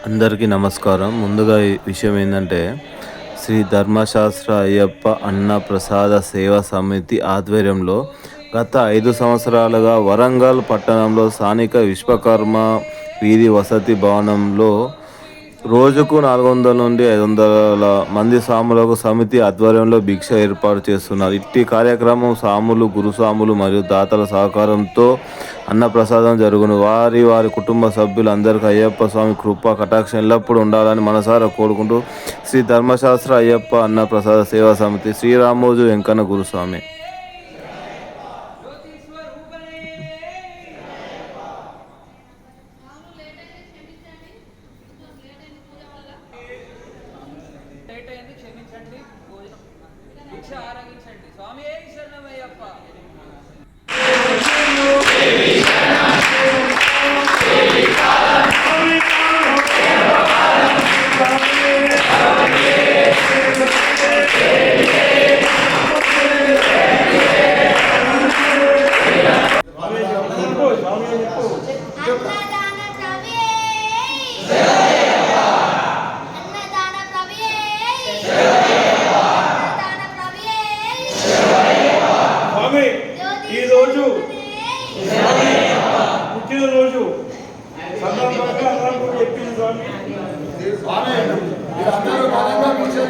అందరికీ నమస్కారం. ముందుగా ఈ విషయం ఏంటంటే శ్రీ ధర్మశాస్త్ర అయ్యప్ప అన్న ప్రసాద సేవా సమితి ఆధ్వర్యంలో గత ఐదు సంవత్సరాలుగా వరంగల్ పట్టణంలో స్థానిక విశ్వకర్మ వీధి వసతి భవనంలో రోజుకు నాలుగు వందల నుండి ఐదు వందల మంది సాములకు సమితి ఆధ్వర్యంలో భిక్ష ఏర్పాటు చేస్తున్నారు. ఇట్టి కార్యక్రమం సాములు గురుసాములు మరియు దాతల సహకారంతో అన్నప్రసాదం జరుగును. వారి వారి కుటుంబ సభ్యులు అందరికీ అయ్యప్ప స్వామి కృప కటాక్షం ఎల్లప్పుడూ ఉండాలని మనసారా కోరుకుంటూ శ్రీ ధర్మశాస్త్ర అయ్యప్ప అన్నప్రసాద సేవా సమితి శ్రీరామోజు వెంకన్న గురుస్వామి. భిక్ష ఆరగించండి స్వామి ఏ శరణమయ్యప్ప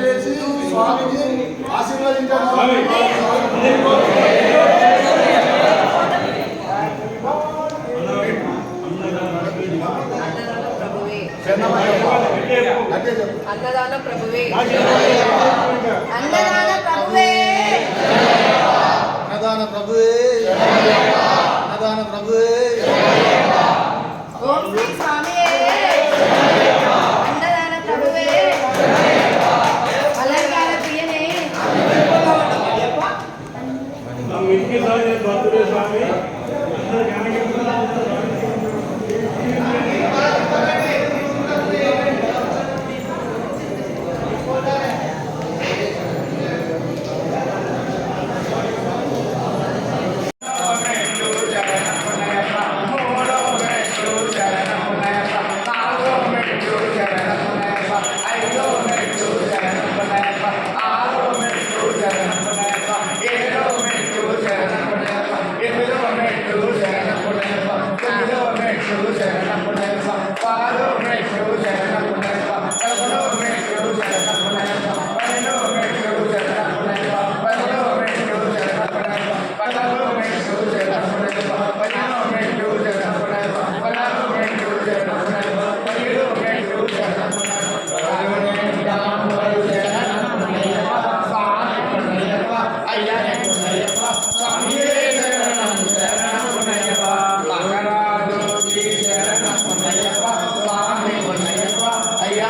ఘనంగా పూజ చేసి స్వామిని ప్రభువే. అన్నదాన ప్రభువే. అన్నదాన మా ఇంటికి సాయి బంధువులే స్వామి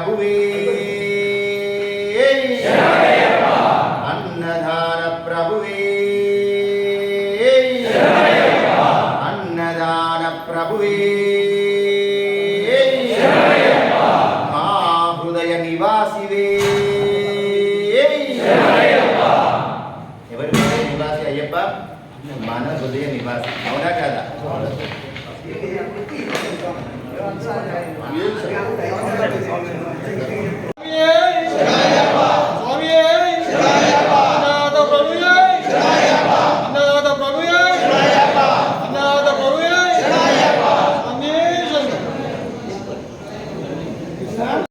ప్రభువే అన్నదాన ప్రభువే. అన్నదాన ప్రభువే. మా హృదయ నివాసివే. ఎవరి హృదయ నివాసి? అయ్యప్ప? మన హృదయ నివాసి. అవునా కదా?